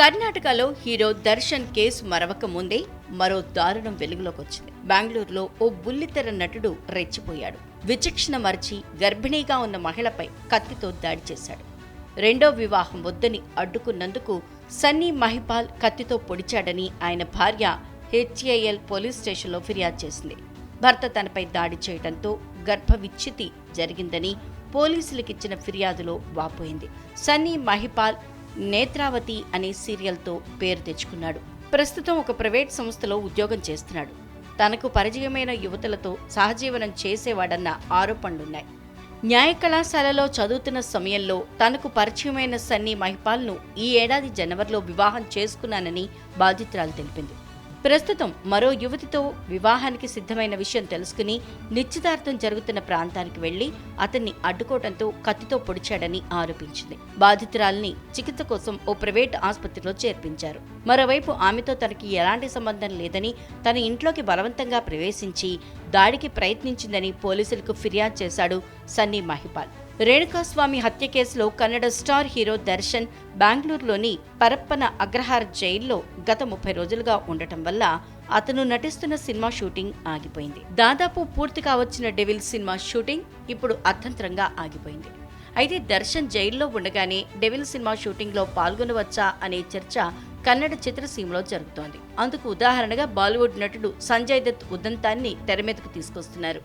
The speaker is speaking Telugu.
కర్ణాటకలో హీరో దర్శన్ కేసు మరవక ముందే మరో దారుణం వెలుగులోకి వచ్చింది బెంగళూరులో ఓ బుల్లితెర నటుడు రెచ్చిపోయాడు. విచక్షణ మరిచి గర్భిణీగా ఉన్న మహిళపై కత్తితో దాడి చేశాడు. రెండో వివాహం వద్దని అడ్డుకున్నందుకు సన్నీ మహిపాల్ కత్తితో పొడిచాడని ఆయన భార్య హెచ్ఏఎల్ పోలీస్ స్టేషన్లో ఫిర్యాదు చేసింది. భర్త తనపై దాడి చేయడంతో గర్భ విచ్ఛితి జరిగిందని పోలీసులకిచ్చిన ఫిర్యాదులో వాపోయింది. సన్నీ మహిపాల్ నేత్రావతి అనే సీరియల్తో పేరు తెచ్చుకున్నాడు. ప్రస్తుతం ఒక ప్రైవేట్ సంస్థలో ఉద్యోగం చేస్తున్నాడు. తనకు పరిచయమైన యువతలతో సహజీవనం చేసేవాడన్న ఆరోపణలున్నాయి. న్యాయ కళాశాలలో చదువుతున్న సమయంలో తనకు పరిచయమైన సన్నీ మహిపాల్ను ఈ ఏడాది జనవరిలో వివాహం చేసుకున్నానని బాధితురాలు తెలిపింది. ప్రస్తుతం మరో యువతితో వివాహానికి సిద్ధమైన విషయం తెలుసుకుని నిశ్చితార్థం జరుగుతున్న ప్రాంతానికి వెళ్ళి అతన్ని అడ్డుకోవడంతో కత్తితో పొడిచాడని ఆరోపించింది. బాధితురాల్ని చికిత్స కోసం ఓ ప్రైవేట్ ఆసుపత్రిలో చేర్పించారు. మరోవైపు ఆమెతో తనకి ఎలాంటి సంబంధం లేదని తన ఇంట్లోకి బలవంతంగా ప్రవేశించి దాడికి ప్రయత్నించిందని పోలీసులకు ఫిర్యాదు చేశాడు సన్నీ మహిపాల్. రేణుకాస్వామి హత్య కేసులో కన్నడ స్టార్ హీరో దర్శన్ బెంగళూరులోని పరప్పన అగ్రహార్ జైల్లో గత ముప్పై రోజులుగా ఉండటం వల్ల అతను నటిస్తున్న సినిమా షూటింగ్ ఆగిపోయింది. దాదాపు పూర్తి కావచ్చిన డెవిల్ సినిమా షూటింగ్ ఇప్పుడు అర్థంతరంగా ఆగిపోయింది. అయితే దర్శన్ జైల్లో ఉండగానే డెవిల్ సినిమా షూటింగ్లో పాల్గొనవచ్చా అనే చర్చ కన్నడ చిత్రసీమలో జరుగుతోంది. అందుకు ఉదాహరణగా బాలీవుడ్ నటుడు సంజయ్ దత్ ఉదంతాన్ని తెరమీదకు తీసుకొస్తున్నారు.